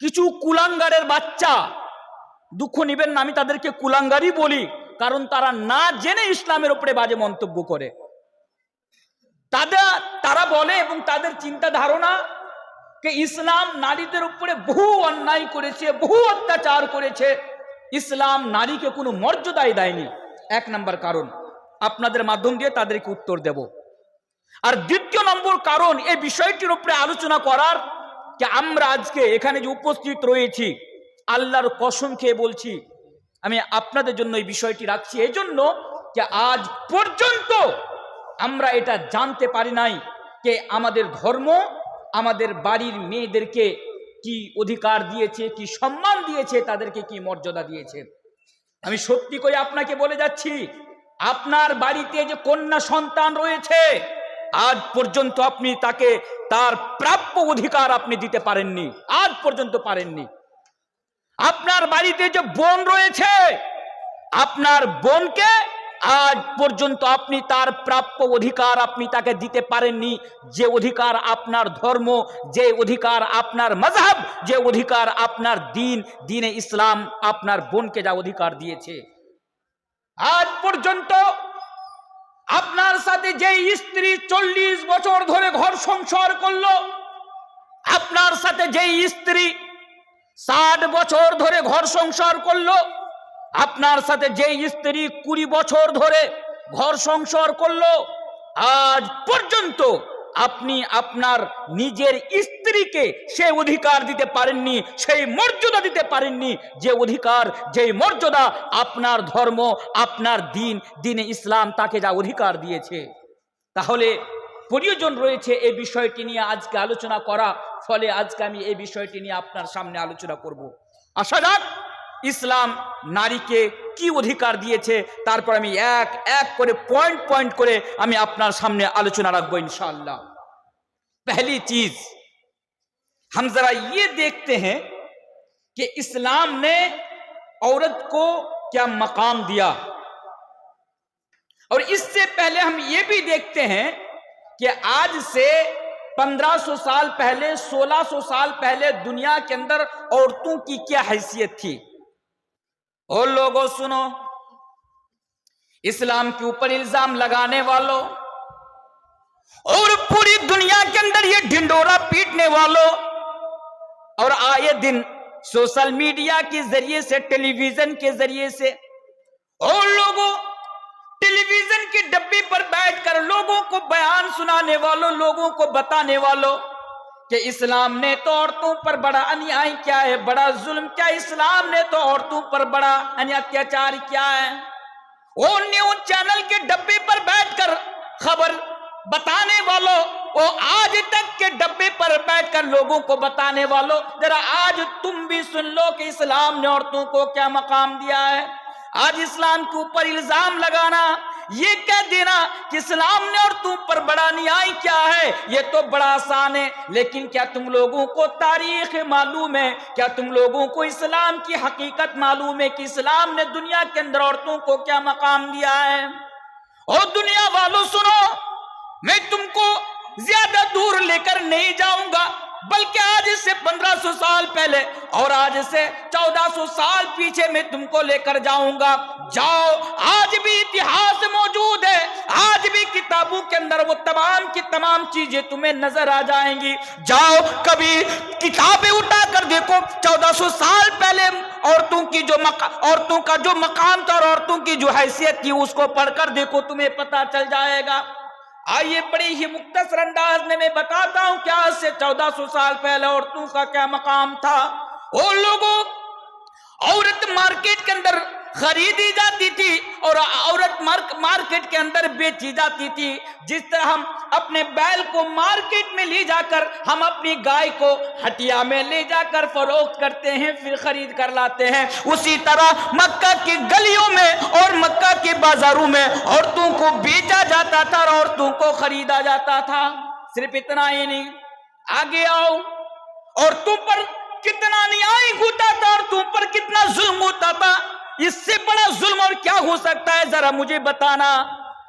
কিছু কুলাঙ্গারের বাচ্চা। দুঃখ নিবেন না, আমি তাদেরকে কুলাঙ্গারই বলি, কারণ তারা না জেনে ইসলামের উপরে বাজে মন্তব্য করে। তাদের তারা বলে এবং তাদের চিন্তা ধারণা যে ইসলাম নারীদের উপরে বহু অন্যায় করেছে, বহু অত্যাচার করেছে। ইসলাম নারীকে কোনো মর্যাদাই দেয়নি। এক নম্বর কারণ, আপনাদের মাধ্যম দিয়ে তাদেরকে উত্তর দেব। আর দ্বিতীয় নম্বর কারণ, এই বিষয়টির উপরে আলোচনা করার যে আমরা আজকে এখানে যে উপস্থিত রয়েছি, আল্লাহর কসম খেয়ে বলছি, আমি আপনাদের জন্য এই বিষয়টি রাখছি। এই জন্য যে আজ পর্যন্ত আমরা এটা জানতে পারি নাই যে আমাদের ধর্ম, আমাদের বাড়ির মেয়েদেরকে কি অধিকার দিয়েছে, কি সম্মান দিয়েছে, তাদেরকে কি মর্যাদা দিয়েছে। আমি সত্যি করে আপনাকে বলে যাচ্ছি, আপনার বাড়িতে যে কন্যা সন্তান রয়েছে আজ পর্যন্ত আপনি তাকে, তার প্রাপ্য অধিকার আপনি দিতে পারেননি। আজ পর্যন্ত পারেননি। আপনার বাড়িতে যে বোন রয়েছে, আপনার বোনকে আজ পর্যন্ত আপনি তার প্রাপ্য অধিকার আপনি তাকে দিতে পারেননি। যে অধিকার আপনার ধর্ম, যে অধিকার আপনার মজহব যে অধিকার আপনার দিন, দিনে ইসলাম আপনার বোনকে যা অধিকার দিয়েছে। আজ পর্যন্ত আপনার সাথে যে স্ত্রী চল্লিশ বছর ধরে ঘর সংসার করল, আপনার সাথে যে স্ত্রী ষাট বছর ধরে ঘর সংসার করল, আপনার সাথে যে স্ত্রী কুড়ি বছর ধরে ঘর সংসার করল, আজ পর্যন্ত আপনি আপনার নিজের স্ত্রীকে সে অধিকার দিতে পারেননি, সেই মর্যাদা দিতে পারেননি। যে অধিকার যে মর্যাদা আপনার ধর্ম, আপনার দিন, দিনে ইসলাম তাকে যা অধিকার দিয়েছে। তাহলে প্রয়োজন রয়েছে এই বিষয়টি নিয়ে আজকে আলোচনা করা, ফলে আজকে আমি এই বিষয়টি নিয়ে আপনার সামনে আলোচনা করব। আশা যাক ইসলাম নারীকে কি অধিকার দিয়েছে، তারপর আমি এক এক করে পয়েন্ট পয়েন্ট করে আমি আপনার সামনে আলোচনা রাখবো ইনশাআল্লাহ। پہلی چیز ہم ذرا یہ دیکھتے ہیں کہ اسلام نے عورت کو کیا مقام دیا۔ اور اس سے پہلے ہم یہ بھی دیکھتے ہیں کہ آج سے پندرہ سو سال پہلے، سولہ سو سال پہلے دنیا کے اندر عورتوں کی کیا حیثیت تھی۔ اور لوگوں سنو، اسلام کے اوپر الزام لگانے والوں اور پوری دنیا کے اندر یہ ڈھنڈورا پیٹنے والوں اور آئے دن سوشل میڈیا کے ذریعے سے ٹیلی ویژن کے ذریعے سے اور لوگوں ٹیلی ویژن کی ڈبی پر بیٹھ کر لوگوں کو بیان سنانے والوں، لوگوں کو بتانے والوں کہ اسلام نے تو عورتوں پر بڑا انیائی کیا ہے، بڑا ظلم کیا اسلام نے تو عورتوں پر بڑا اتیاچار کیا ہے۔ وہ نیوز چینل کے ڈبے پر بیٹھ کر خبر بتانے والوں، وہ آج تک کے ڈبے پر بیٹھ کر لوگوں کو بتانے والوں، ذرا آج تم بھی سن لو کہ اسلام نے عورتوں کو کیا مقام دیا ہے۔ آج اسلام کے اوپر الزام لگانا یہ کہہ دینا کہ اسلام نے اور تم پر بڑا نیائی کیا ہے، یہ تو بڑا آسان ہے، لیکن کیا تم لوگوں کو تاریخ معلوم ہے؟ کیا تم لوگوں کو اسلام کی حقیقت معلوم ہے کہ اسلام نے دنیا کے اندر عورتوں کو کیا مقام دیا ہے؟ اور دنیا والوں، سنو، میں تم کو زیادہ دور لے کر نہیں جاؤں گا۔ بلکہ آج اس سے پندرہ سو سال پہلے اور آج سے چودہ سو سال پیچھے میں تم کو لے کر جاؤں گا۔ جاؤ، آج بھی اتحاس موجود ہے۔ آج بھی کتابوں کے اندر وہ تمام کی تمام چیزیں تمہیں نظر آ جائیں گی۔ جاؤ، کبھی کتابیں اٹھا کر دیکھو۔ چودہ سو سال پہلے عورتوں کی جو مق... عورتوں کا جو مقام تھا اور عورتوں کی جو حیثیت تھی، اس کو پڑھ کر دیکھو، تمہیں پتا چل جائے گا۔ آئیے بڑی ہی مختصر انداز میں میں بتاتا ہوں کیا سے چودہ سو سال پہلے عورتوں کا کیا مقام تھا۔ اور لوگوں عورت مارکیٹ کے اندر خریدی جاتی تھی اور عورت مارکیٹ کے اندر بیچی جاتی تھی۔ جس طرح ہم اپنے بیل کو مارکیٹ میں لے جا کر ہم اپنی گائے کو ہٹیا میں لے جا کر فروخت کرتے ہیں، پھر خرید کر لاتے ہیں۔ اسی طرح مکہ کی گلیوں میں اور مکہ کے بازاروں میں عورتوں کو بیچا جاتا تھا اور عورتوں کو خریدا جاتا تھا۔ صرف اتنا ہی نہیں، آگے آؤ۔ عورتوں پر کتنا نیائی ہوتا تھا اور تم پر کتنا ظلم ہوتا تھا؟ اس سے بڑا ظلم اور کیا ہو سکتا ہے؟ ذرا مجھے بتانا۔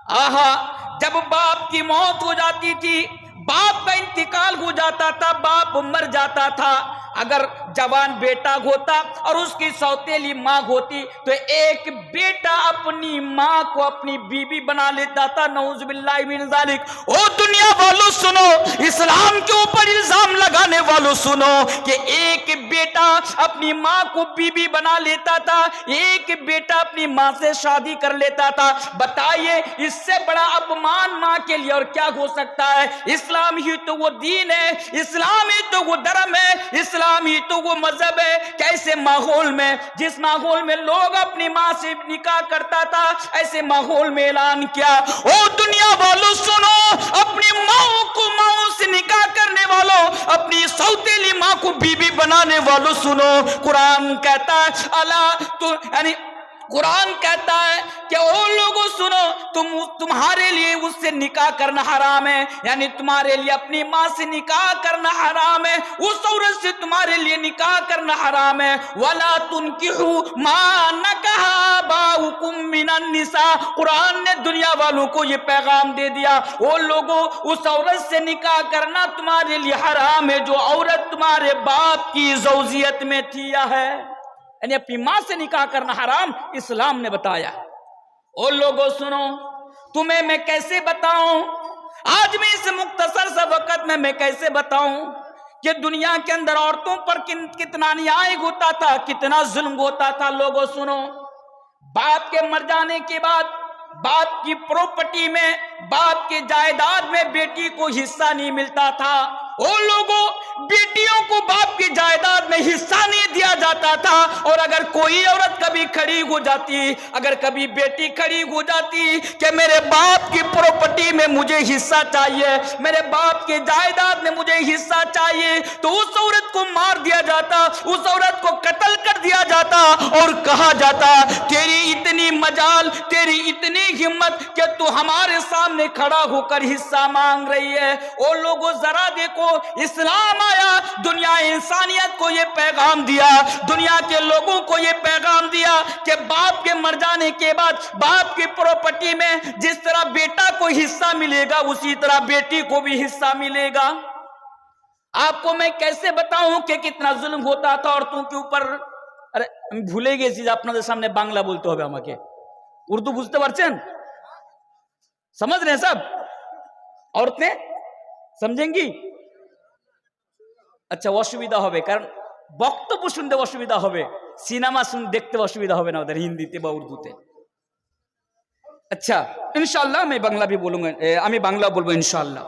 آہا، جب باپ کی موت ہو جاتی تھی، باپ کا انتقال ہو جاتا تھا، باپ مر جاتا تھا۔ اگر جوان بیٹا ہوتا اور اس کی سوتیلی ماں ہوتی تو ایک بیٹا اپنی ماں کو اپنی بیوی بی بنا لیتا تھا نعوذ باللہ من ذالک او دنیا والو سنو اسلام کے اوپر الزام لگانے والو سنو کہ ایک بیٹا اپنی ماں کو بیوی بی بنا لیتا تھا ایک بیٹا اپنی ماں سے شادی کر لیتا تھا بتائیے اس سے بڑا اپمان ماں کے لیے اور کیا ہو سکتا ہے اسلام ہی تو وہ دین ہے اسلام ہی تو وہ درم ہے اسلام ہی تو تو وہ مذہب ہے کہ ایسے ماحول میں جس ماحول میں لوگ اپنی ماں سے نکاح کرتا تھا، ایسے ماحول میں اعلان کیا، او دنیا والو، سنو، اپنی ماں کو ماں سے نکاح کرنے والوں اپنی سوتیلی ماں کو بی بی بنانے والو، سنو، قرآن کہتا ہے، اللہ تو یعنی قرآن کہتا ہے کہ او لوگوں سنو، تم تمہارے لیے اس سے نکاح کرنا حرام ہے یعنی تمہارے لیے اپنی ماں سے نکاح کرنا حرام ہے، اس عورت سے تمہارے لیے نکاح کرنا حرام ہے۔ ولا تنكحوا ما نكح باؤكم من النساء۔ قرآن نے دنیا والوں کو یہ پیغام دے دیا وہ لوگوں اس عورت سے نکاح کرنا تمہارے لیے حرام ہے، جو عورت تمہارے باپ کی زوزیت میں تھی ہے۔ یعنی اپنی ماں سے نکاح کرنا حرام اسلام نے بتایا۔ او لوگوں سنو، تمہیں میں کیسے بتاؤں؟ آج میں اس مختصر سا وقت میں میں کیسے بتاؤں کہ دنیا کے اندر عورتوں پر کتنا نیائے ہوتا تھا، کتنا ظلم ہوتا تھا؟ لوگوں سنو، باپ کے مر جانے کے بعد، باپ کی پروپرٹی میں، باپ کے جائیداد میں بیٹی کو حصہ نہیں ملتا تھا۔ او لوگوں بیٹیوں کو باپ کی جائیداد میں حصہ نہیں دیا جاتا تھا۔ اور اگر کوئی عورت کبھی کھڑی ہو جاتی، اگر کبھی بیٹی کھڑی ہو جاتی کہ میرے باپ کی پروپٹی میں مجھے حصہ چاہیے، میرے باپ کی جائیداد میں مجھے حصہ چاہیے، تو اس عورت کو مار دیا جاتا، اس عورت کو قتل کر دیا جاتا۔ اور کہا جاتا، تیری اتنی مجال، تیری اتنی ہمت کہ تو ہمارے سامنے کھڑا ہو کر حصہ مانگ رہی ہے۔ اور لوگوں، ذرا دیکھو، اسلام فرمایا دنیا انسانیت کو یہ پیغام دیا، دنیا کے لوگوں کو یہ پیغام دیا کہ باپ کے مر جانے کے بعد باپ کی پراپرٹی میں جس طرح بیٹا کو حصہ ملے گا، اسی طرح بیٹی کو بھی حصہ ملے گا۔ آپ کو میں کیسے بتاؤں کہ کتنا ظلم ہوتا تھا عورتوں کے اوپر؟ ارے بھولے گئے چیز আপনাদের সামনে বাংলা বলতে হবে আমাকে اردو বুঝতে পারছেন سمجھ رہے ہیں سب؟ عورتیں، سمجھیں گی؟ আচ্ছা অসুবিধা হবে। কারণ বক্তব্য শুনতে অসুবিধা হবে, সিনেমা শুন, দেখতে অসুবিধা হবে না ওদের হিন্দিতে বা উর্দুতে। আচ্ছা ইনশাল্লাহ আমি বাংলা বলব আমি বাংলা বলব ইনশাল্লাহ